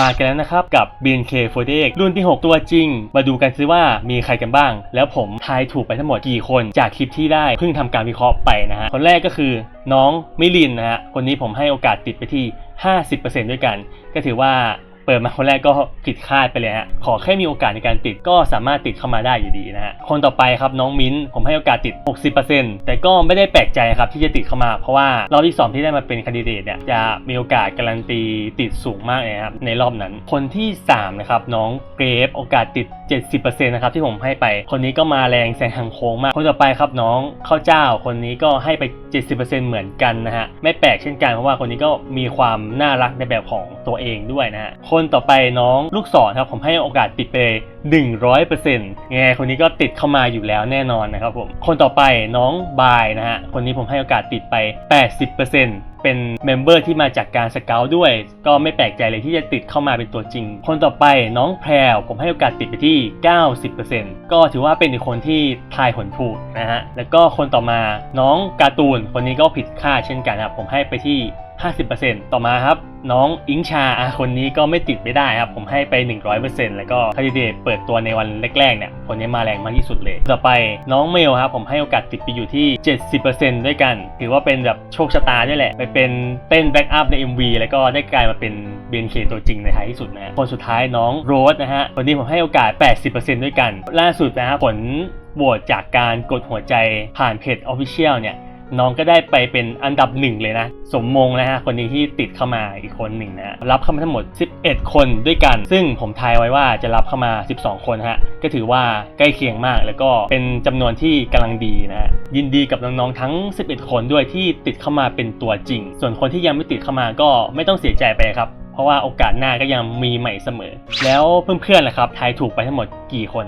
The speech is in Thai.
มากันแล้วนะครับกับ BNK48 รุ่นที่ 6 ตัวจริง มาดูกันซิว่ามีใครกันบ้าง แล้วผมทายถูกไปทั้งหมดกี่คนจากคลิปที่ได้เพิ่งทำการวิเคราะห์ไปนะฮะคนแรกก็คือน้องมิลินนะฮะคนนี้ผมให้โอกาสติดไปที่ 50%ด้วยกัน ก็ถือว่า ปิดมาคนแรกก็ผิดคาดไปเลยฮะขอแค่มีโอกาสในการติดก็สามารถติดเข้ามาได้อยู่ดีนะฮะคนต่อไปครับน้องมิ้นท์ผมให้โอกาสติด 60%แต่ก็ไม่ได้แปลกใจครับที่จะติดเข้ามา เพราะว่ารอบที่2ที่ได้มาเป็นคนดิเดตเนี่ยจะมีโอกาสการันตีติดสูงมากเลยครับในรอบนั้น คนที่3นะครับน้องเกรฟโอกาสติด 70%นะครับที่ผมให้ไป คนนี้ก็มาแรงแซงทางโค้งมาก คนต่อไปครับน้องข้าวเจ้า คนนี้ก็ให้ไป 70%เหมือนกันนะฮะ ไม่แปลกเช่นกันเพราะว่าคนนี้ก็มีความน่ารักในแบบของตัวเองด้วยนะฮะ คนต่อไปน้องลูกศรครับผมให้โอกาสติดไป100%ยังไงคนนี้ก็ติดเข้ามาอยู่แล้วแน่นอนนะครับผม คนต่อไปน้องบายนะฮะ คนนี้ผมให้โอกาสติดไป 80%เป็นเมมเบอร์ที่มาจากการสเกลด้วย ก็ไม่แปลกใจเลยที่จะติดเข้ามาเป็นตัวจริง คนต่อไปน้องแพรวผมให้โอกาสติดไปที่ 90%ก็ถือว่าเป็นอีกคนที่ทายผลถูกนะฮะ แล้วก็คนต่อมาน้องการ์ตูน คนนี้ก็ผิดคาดเช่นกันครับ ผมให้ไปที่ 50%ต่อมาครับ น้องอิงชาคนนี้ก็ไม่ติดไม่ได้ครับ ผมให้ไป 100%แล้วก็คาดิเดตเปิดตัวในวันแรกๆเนี่ยคนนี้มาแรงมากที่สุดเลย ต่อไปน้องเมลครับ ผมให้โอกาสติดไปอยู่ที่ 70%ด้วยกัน ถือว่าเป็นแบบโชคชะตาด้วยแหละ ไปเป็นเต้นแบ็กอัพใน MV แล้วก็ได้กลายมาเป็น BNK ตัวจริงในท้ายที่สุดนะคนสุดท้ายน้องโรสนะฮะคนนี้ผมให้โอกาส 80%ด้วยกัน ล่าสุดนะฮะผลโหวตจากการกดหัวใจผ่านเพจ Official เนี่ย น้องก็ได้ไปเป็นอันดับหนึ่งเลยนะ สมมงนะฮะ คนนี้ที่ติดเข้ามาอีกคนหนึ่งนะ รับเข้ามาทั้งหมด 11 คนด้วยกัน ซึ่งผมทายไว้ว่าจะรับเข้ามา 12 คนฮะ ก็ถือว่าใกล้เคียงมาก แล้วก็เป็นจำนวนที่กำลังดีนะฮะยินดีกับน้องๆทั้ง 11 คนด้วยที่ติดเข้ามาเป็นตัวจริง ส่วนคนที่ยังไม่ติดเข้ามาก็ไม่ต้องเสียใจไปครับ เพราะว่าโอกาสหน้าก็ยังมีใหม่เสมอ แล้วเพื่อนๆล่ะครับทายถูกไปทั้งหมดกี่คน